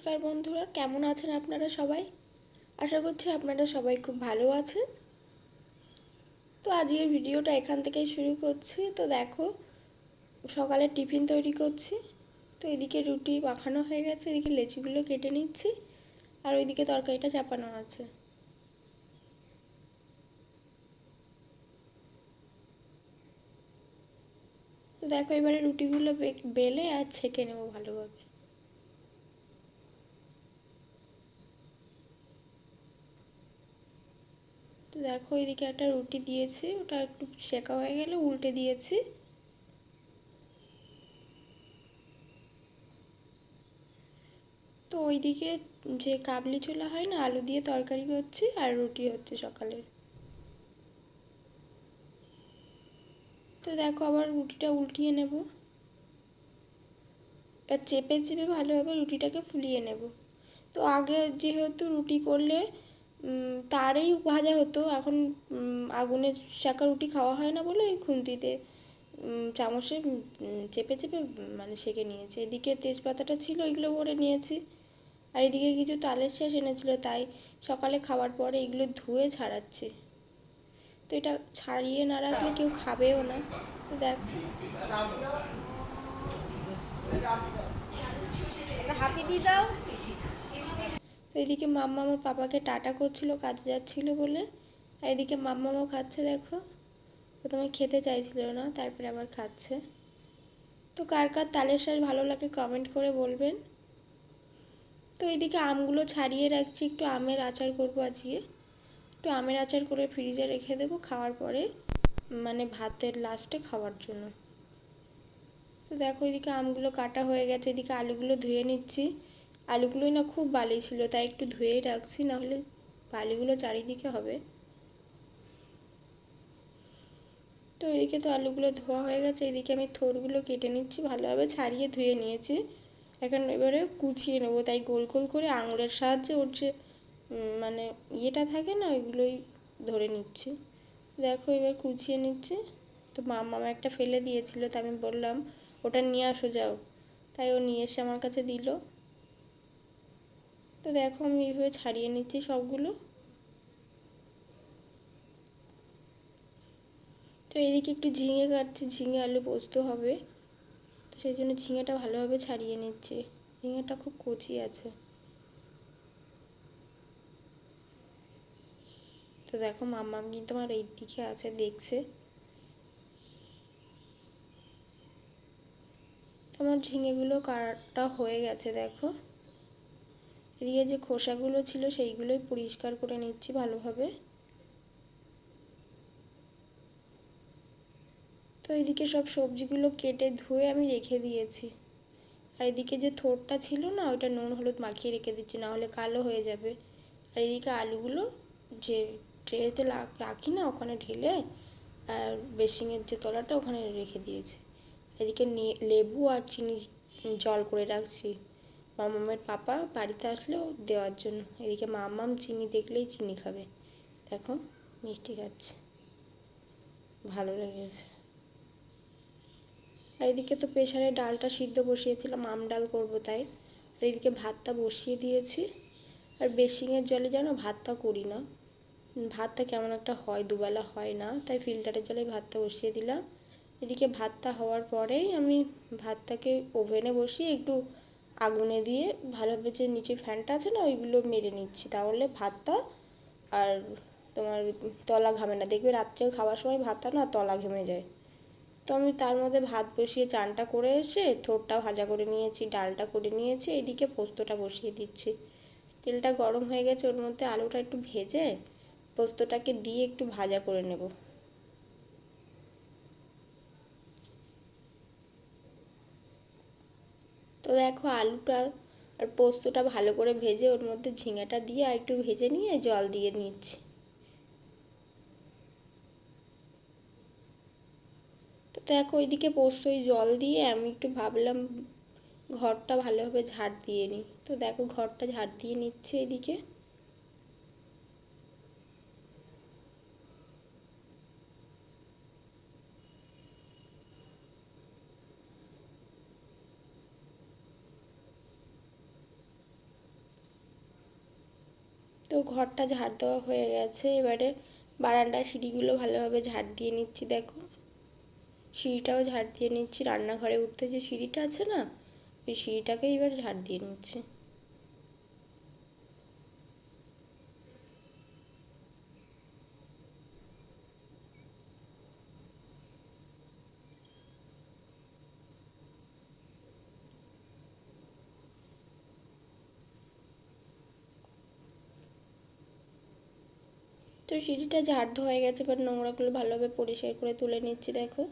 নমস্কার বন্ধুরা, কেমন আছেন আপনারা সবাই? আশা করছি আপনারা সবাই খুব ভালো আছেন। তো আজকের ভিডিওটা এখান থেকেই শুরু করছি। তো দেখো, সকালে টিফিন তৈরি করছি। তো এদিকে রুটি মাখানো হয়ে গেছে, এদিকে লেচিগুলো কেটে নিচ্ছি, আর ওইদিকে তরকারিটা চাপানো আছে। তো দেখো, এবারে রুটিগুলো বেলে আর ছেঁকে নেব ভালোভাবে। তো দেখো এদিকে একটা রুটি দিয়েছি, ওটা একটু শেখা হয়ে গেলে উল্টে দিয়েছি। তো ওইদিকে যে কাবলি ছোলা হয় না, আলু দিয়ে তরকারি করছি আর রুটি হচ্ছে সকালের। তো দেখো আবার রুটিটা উল্টিয়ে নেব। এবার চেপে চেপে ভালোভাবে রুটিটাকে ফুলিয়ে নেব। তো আগে যেহেতু রুটি করলে তারেই ভাজা হতো। এখন আগুনে শাঁকা রুটি খাওয়া হয় না বলে ওই খুন্তিতে চামচে চেপে চেপে মানে সেঁকে নিয়েছি। এদিকে তেজপাতাটা ছিল, ওইগুলো ভরে নিয়েছি। আর এদিকে কিছু তালের শেষ এনেছিল, তাই সকালে খাওয়ার পরে এগুলো ধুয়ে ছাড়াচ্ছি। তো এটা ছাড়িয়ে না রাখলে কেউ খাবেও না। দেখো। হাঁপি দিয়ে দাও। এদিকে মাম্মা আমার পাপাকে টাটা করছিল, কাজে যাচ্ছিল বলে। আর এদিকে মাম্মামও খাচ্ছে, দেখো। প্রথমে খেতে চাইছিল না, তারপরে আবার খাচ্ছে। তো কার কার তালের শাঁস ভালো লাগে কমেন্ট করে বলবেন। তো এদিকে আমগুলো ছাড়িয়ে রাখছি, একটু আমের আচার করব আজকে। একটু আমের আচার করে ফ্রিজে রেখে দেবো খাওয়ার পরে মানে ভাতের লাস্টে খাওয়ার জন্য। তো দেখো এদিকে আমগুলো কাটা হয়ে গেছে, এদিকে আলুগুলো ধুয়ে নিচ্ছি। আলুগুলোই না খুব বালি ছিল, তাই একটু ধুয়েই রাখছি, নাহলে বালিগুলো চারিদিকে হবে। তো এদিকে তো আলুগুলো ধোয়া হয়ে গেছে, এদিকে আমি থোরগুলো কেটে নিচ্ছি, ভালোভাবে ছাড়িয়ে ধুয়ে নিয়েছি। এখন এবারে কুচিয়ে নেব, তাই গোল গোল করে আঙুলের সাহায্যে ওর যে মানে ইয়েটা থাকে না, ওইগুলোই ধরে নিচ্ছি। দেখো এবার কুচিয়ে নিচ্ছি, তো মামা একটা ফেলে দিয়েছিল, তো আমি বললাম, ওটা নিয়ে আসো, যাও। তাই ও নিয়ে এসে আমার কাছে দিল। তো দেখো আমি এইভাবে ছাড়িয়ে নিচ্ছি সবগুলো। তো এদিকে একটু ঝিঙে কাটছি, ঝিঙে, আলু পোস্ত হবে। তো সেই জন্য ঝিঙেটা ভালোভাবে ছাড়িয়ে নিচ্ছি। ঝিঙেটা খুব কচি আছে। তো দেখো মাম্মাম কিন্তু আমার এই দিকে আছে, দেখছে। আমার ঝিঙেগুলো কাটা হয়ে গেছে, দেখো। এদিকে যে খোসাগুলো ছিল সেইগুলোই পরিষ্কার করে নিচ্ছি ভালোভাবে। তো এদিকে সব সবজিগুলো কেটে ধুয়ে আমি রেখে দিয়েছি। আর এদিকে যে থোরটা ছিল না, ওইটা নুন হলুদ মাখিয়ে রেখে দিচ্ছি না হলে কালো হয়ে যাবে। আর এদিকে আলুগুলো যে ট্রেতে রাখি না, ওখানে ঢেলে, আর বেসিংয়ের যে তলাটা ওখানে রেখে দিয়েছি। এদিকে লেবু আর চিনি জল করে রাখছি। মামামের পাপা বাড়িতে আসলেও দেওয়ার জন্য। এদিকে মামাম চিনি দেখলেই চিনি খাবে। দেখো, মিষ্টি খাচ্ছে। ভালো লেগেছে। আর এদিকে তো প্রেশারে ডালটা সিদ্ধ বসিয়েছিলাম, আম ডাল করব তাই। আর এদিকে ভাতটা বসিয়ে দিয়েছি। আর বেসিংয়ের জলে যেন ভাতটা করি না। ভাতটা কেমন একটা হয়, দুবেলা হয় না, তাই ফিল্টারের জলে ভাতটা বসিয়ে দিলাম। এদিকে ভাতটা হওয়ার পরেই আমি ভাতটাকে ওভেনে বসিয়ে একটু আগুনে দিয়ে ভালোভাবে যে নিচে ফ্যানটা আছে না, ওইগুলো মেরে নিচ্ছি। তাহলে ভাতটা আর তোমার তলা ঘামে না। দেখবে রাত্রে খাওয়ার সময় ভাতটা না তলা ঘেমে যায়। তো আমি তার মধ্যে ভাত বসিয়ে চানটা করে এসে থোরটা ভাজা করে নিয়েছি, ডালটা করে নিয়েছি, এইদিকে পোস্তটা বসিয়ে দিচ্ছি। তেলটা গরম হয়ে গেছে, ওর মধ্যে আলুটা একটু ভেজে পোস্তটাকে দিয়ে একটু ভাজা করে নেব। তো দেখো আলুটা আর পোস্তটা ভালো করে ভেজে ওর মধ্যে ঝিঙেটা দিয়ে আর একটু ভেজে নিয়ে জল দিয়ে নিচ্ছি। তো দেখো ওইদিকে পোস্ত, ওই জল দিয়ে আমি একটু ভাবলাম ঘরটা ভালোভাবে ঝাড় দিয়ে নিই। তো দেখো ঘরটা ঝাড় দিয়ে নিচ্ছে এদিকে। তো ঘরটা ঝাড় দেওয়া হয়ে গেছে। এবারে বারান্দা সিঁড়িগুলো ভালোভাবে ঝাড় দিয়ে নিচ্ছি, দেখো। সিঁড়িটাও ঝাড় দিয়ে নিচ্ছি, রান্নাঘরে উঠতে যে সিঁড়িটা আছে না, ওই সিঁড়িটাকে এবার ঝাড় দিয়ে নিচ্ছি। তো সিঁড়িটা ঝাড় ধোয়া হয়ে গেছে এবার নোংরাগুলো ভালোভাবে পরিষ্কার করে তুলে নিচ্ছি, দেখো।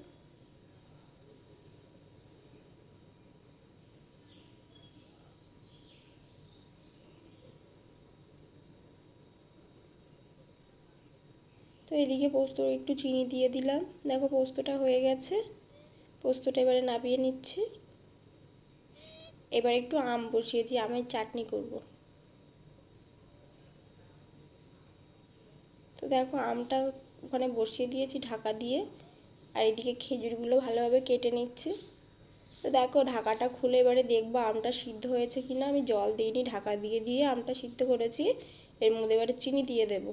তো এদিকে পোস্ত একটু চিনি দিয়ে দিলাম। দেখো পোস্তটা হয়ে গেছে। পোস্তটা এবারে নাবিয়ে নিচ্ছি। এবার একটু আম বসিয়েছি, আমের চাটনি করব। দেখো আমটা ওখানে বসিয়ে দিয়েছি ঢাকা দিয়ে, আর এদিকে খেজুরগুলো ভালোভাবে কেটে নিচ্ছি। তো দেখো ঢাকাটা খুলে এবারে দেখব আমটা সিদ্ধ হয়েছে কি না আমি জল দিইনি, ঢাকা দিয়ে দিয়ে আমটা সিদ্ধ করেছি। এর মধ্যে এবারে চিনি দিয়ে দেবো।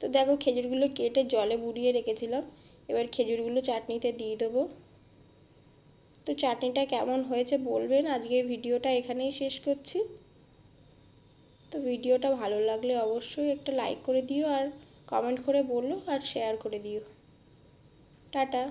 তো দেখো খেজুরগুলো কেটে জলে বুড়িয়ে রেখেছিলাম। এবার খেজুরগুলো চাটনিতে দিয়ে দেবো। তো চাটনিটা কেমন হয়েছে বলবেন? আজকে ভিডিওটা এখানেই শেষ করছি। তো ভিডিওটা ভালো লাগলে অবশ্যই একটা লাইক করে দিও, আর কমেন্ট করে বলো আর শেয়ার করে দিও। টাটা।